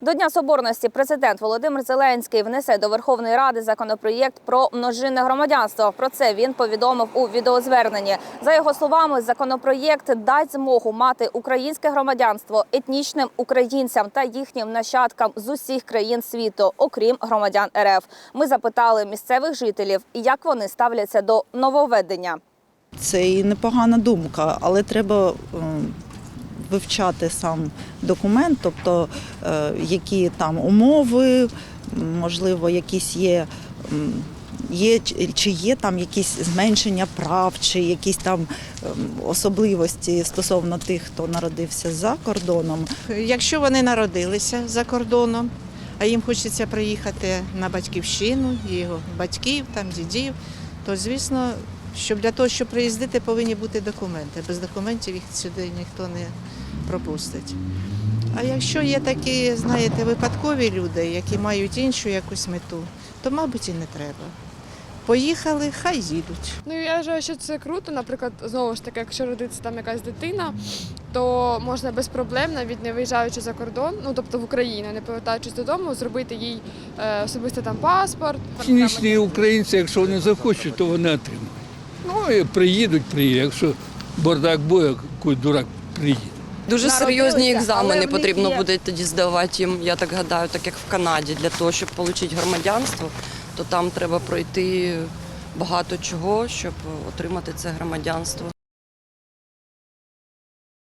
До Дня Соборності президент Володимир Зеленський внесе до Верховної Ради законопроєкт про множинне громадянство. Про це він повідомив у відеозверненні. За його словами, законопроєкт дасть змогу мати українське громадянство етнічним українцям та їхнім нащадкам з усіх країн світу, окрім громадян РФ. Ми запитали місцевих жителів, як вони ставляться до нововведення. Це і непогана думка, але треба ем, вивчати сам документ, тобто е, які там умови, можливо, якісь є. Є чи- є там якісь зменшення прав, чи якісь там ем, особливості стосовно тих, хто народився за кордоном. Якщо вони народилися за кордоном, а їм хочеться приїхати на батьківщину, його батьків, там, дідів, то звісно, щоб для того, щоб приїздити, повинні бути документи. Без документів їх сюди ніхто не пропустить. А якщо є такі, знаєте, випадкові люди, які мають іншу якусь мету, то, мабуть, і не треба. Поїхали, хай їдуть. Ну я вважаю, що це круто. Наприклад, знову ж таки, якщо родиться там якась дитина, то можна без проблем, навіть не виїжджаючи за кордон, ну тобто в Україну, не повертаючись додому, зробити їй е, особисто там паспорт. Цінічні українці, якщо вони захочуть, то вони отримають. Ну і приїдуть, приїдуть. Якщо бардак буде, який дурак приїде. Дуже серйозні екзамени потрібно буде тоді здавати їм, я так гадаю, так як в Канаді, для того, щоб отримати громадянство, то там треба пройти багато чого, щоб отримати це громадянство.